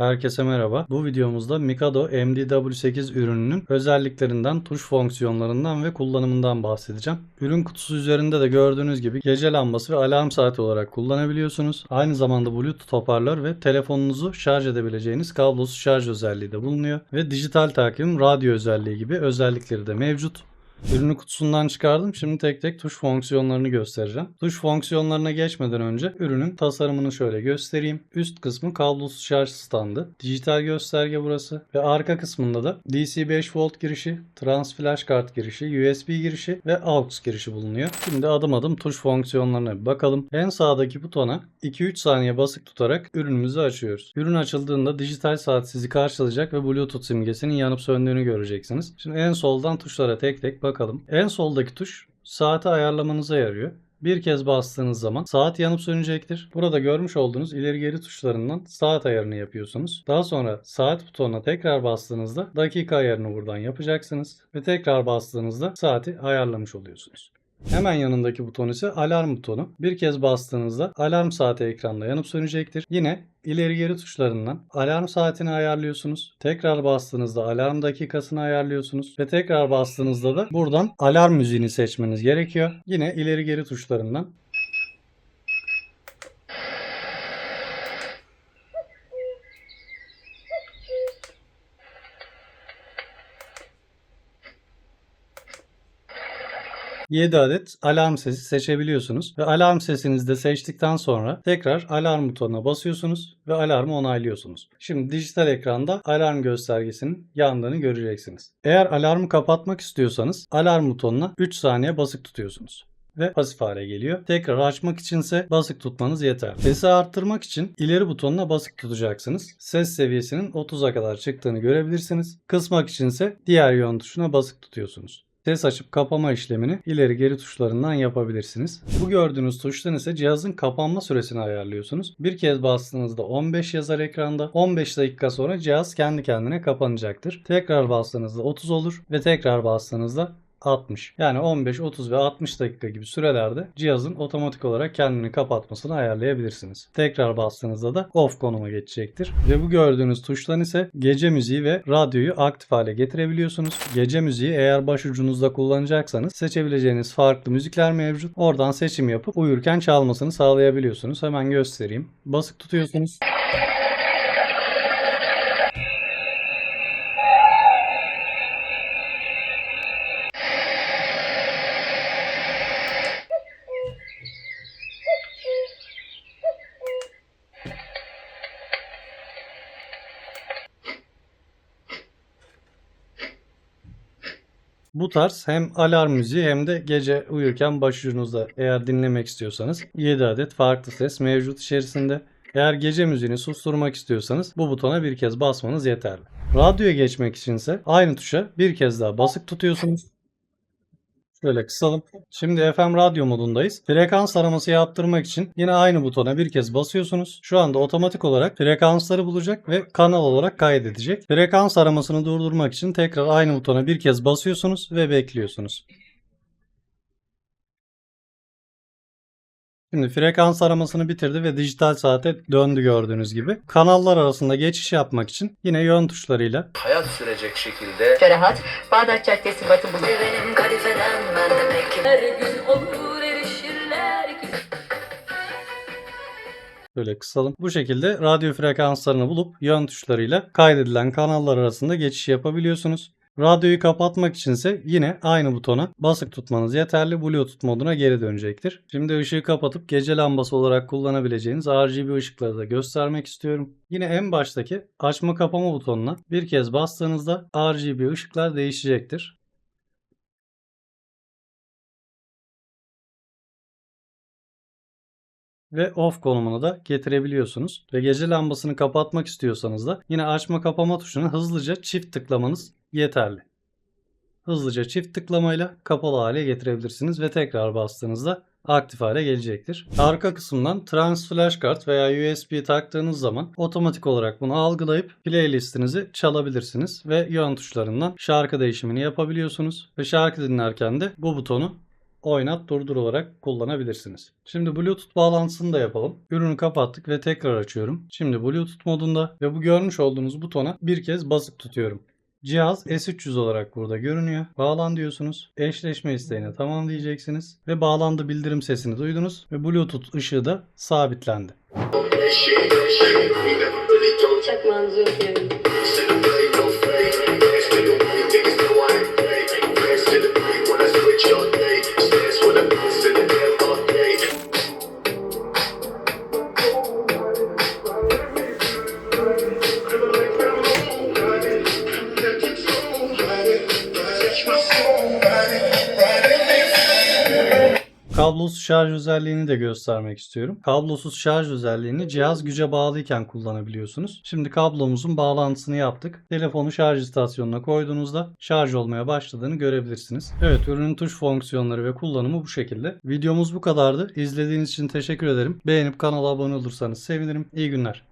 Herkese merhaba. Bu videomuzda Mikado MDW8 ürününün özelliklerinden, tuş fonksiyonlarından ve kullanımından bahsedeceğim. Ürün kutusu üzerinde de gördüğünüz gibi gece lambası ve alarm saati olarak kullanabiliyorsunuz. Aynı zamanda Bluetooth hoparlör ve telefonunuzu şarj edebileceğiniz kablosuz şarj özelliği de bulunuyor. Ve dijital takvim, radyo özelliği gibi özellikleri de mevcut. Ürünü kutusundan çıkardım. Şimdi tek tek tuş fonksiyonlarını göstereceğim. Tuş fonksiyonlarına geçmeden önce ürünün tasarımını şöyle göstereyim. Üst kısmı kablosuz şarj standı. Dijital gösterge burası. Ve arka kısmında da DC 5 volt girişi, trans flash kart girişi, USB girişi ve aux girişi bulunuyor. Şimdi adım adım tuş fonksiyonlarına bakalım. En sağdaki butona 2-3 saniye basık tutarak ürünümüzü açıyoruz. Ürün açıldığında dijital saat sizi karşılayacak ve Bluetooth simgesinin yanıp söndüğünü göreceksiniz. Şimdi en soldan tuşlara tek tek bakalım. En soldaki tuş saati ayarlamanıza yarıyor. Bir kez bastığınız zaman saat yanıp sönecektir. Burada görmüş olduğunuz ileri geri tuşlarından saat ayarını yapıyorsunuz. Daha sonra saat butonuna tekrar bastığınızda dakika ayarını buradan yapacaksınız. Ve tekrar bastığınızda saati ayarlamış oluyorsunuz. Hemen yanındaki buton ise alarm butonu. Bir kez bastığınızda alarm saati ekranda yanıp sönecektir. Yine ileri geri tuşlarından alarm saatini ayarlıyorsunuz. Tekrar bastığınızda alarm dakikasını ayarlıyorsunuz. Ve tekrar bastığınızda da buradan alarm müziğini seçmeniz gerekiyor. Yine ileri geri tuşlarından ...7 adet alarm sesi seçebiliyorsunuz. Ve alarm sesinizi de seçtikten sonra tekrar alarm butonuna basıyorsunuz ve alarmı onaylıyorsunuz. Şimdi dijital ekranda alarm göstergesinin yandığını göreceksiniz. Eğer alarmı kapatmak istiyorsanız alarm butonuna 3 saniye basık tutuyorsunuz ve pasif hale geliyor. Tekrar açmak içinse basık tutmanız yeter. Sesi arttırmak için ileri butonuna basık tutacaksınız. Ses seviyesinin 30'a kadar çıktığını görebilirsiniz. Kısmak içinse diğer yön tuşuna basık tutuyorsunuz. Ses açıp kapama işlemini ileri geri tuşlarından yapabilirsiniz. Bu gördüğünüz tuştan ise cihazın kapanma süresini ayarlıyorsunuz. Bir kez bastığınızda 15 yazar ekranda. 15 dakika sonra cihaz kendi kendine kapanacaktır. Tekrar bastığınızda 30 olur ve tekrar bastığınızda 60. Yani 15, 30 ve 60 dakika gibi sürelerde cihazın otomatik olarak kendini kapatmasını ayarlayabilirsiniz. Tekrar bastığınızda da off konuma geçecektir. Ve bu gördüğünüz tuştan ise gece müziği ve radyoyu aktif hale getirebiliyorsunuz. Gece müziği eğer başucunuzda kullanacaksanız seçebileceğiniz farklı müzikler mevcut. Oradan seçim yapıp uyurken çalmasını sağlayabiliyorsunuz. Hemen göstereyim. Basık tutuyorsunuz. Bu tarz hem alarm müziği hem de gece uyurken başucunuzda eğer dinlemek istiyorsanız 7 adet farklı ses mevcut içerisinde. Eğer gece müziğini susturmak istiyorsanız bu butona bir kez basmanız yeterli. Radyoya geçmek içinse aynı tuşa bir kez daha basık tutuyorsunuz. Şöyle kısalım. Şimdi FM radyo modundayız. Frekans araması yaptırmak için yine aynı butona bir kez basıyorsunuz. Şu anda otomatik olarak frekansları bulacak ve kanal olarak kaydedecek. Frekans aramasını durdurmak için tekrar aynı butona bir kez basıyorsunuz ve bekliyorsunuz. Şimdi frekans aramasını bitirdi ve dijital saate döndü gördüğünüz gibi. Kanallar arasında geçiş yapmak için yine yön tuşlarıyla hayat sürecek şekilde Şörehat, Bağdat Caddesi Batı Bulu. Benim kadifeden ben demek ki Her gün olur erişirler ki Böyle kısalım. Bu şekilde radyo frekanslarını bulup yön tuşlarıyla kaydedilen kanallar arasında geçiş yapabiliyorsunuz. Radyoyu kapatmak içinse yine aynı butona basık tutmanız yeterli. Bluetooth moduna geri dönecektir. Şimdi ışığı kapatıp gece lambası olarak kullanabileceğiniz RGB ışıkları da göstermek istiyorum. Yine en baştaki açma kapama butonuna bir kez bastığınızda RGB ışıklar değişecektir. ve off konumuna da getirebiliyorsunuz. Ve gece lambasını kapatmak istiyorsanız da yine açma kapama tuşuna hızlıca çift tıklamanız yeterli. Hızlıca çift tıklamayla kapalı hale getirebilirsiniz ve tekrar bastığınızda aktif hale gelecektir. Arka kısımdan trans flash kart veya USB taktığınız zaman otomatik olarak bunu algılayıp playlistinizi çalabilirsiniz ve yön tuşlarından şarkı değişimini yapabiliyorsunuz ve şarkı dinlerken de bu butonu oynat durdur olarak kullanabilirsiniz. Şimdi Bluetooth bağlantısını da yapalım. Ürünü kapattık ve tekrar açıyorum. Şimdi Bluetooth modunda ve bu görmüş olduğunuz butona bir kez basıp tutuyorum. Cihaz S300 olarak burada görünüyor. Bağlan diyorsunuz. Eşleşme isteğine tamam diyeceksiniz. Ve bağlandı bildirim sesini duydunuz. Ve Bluetooth ışığı da sabitlendi. Çakmağınızı öpüyorum. Kablosuz şarj özelliğini de göstermek istiyorum. Kablosuz şarj özelliğini cihaz güce bağlıyken kullanabiliyorsunuz. Şimdi kablomuzun bağlantısını yaptık. Telefonu şarj istasyonuna koyduğunuzda şarj olmaya başladığını görebilirsiniz. Evet ürünün tuş fonksiyonları ve kullanımı bu şekilde. Videomuz bu kadardı. İzlediğiniz için teşekkür ederim. Beğenip kanala abone olursanız sevinirim. İyi günler.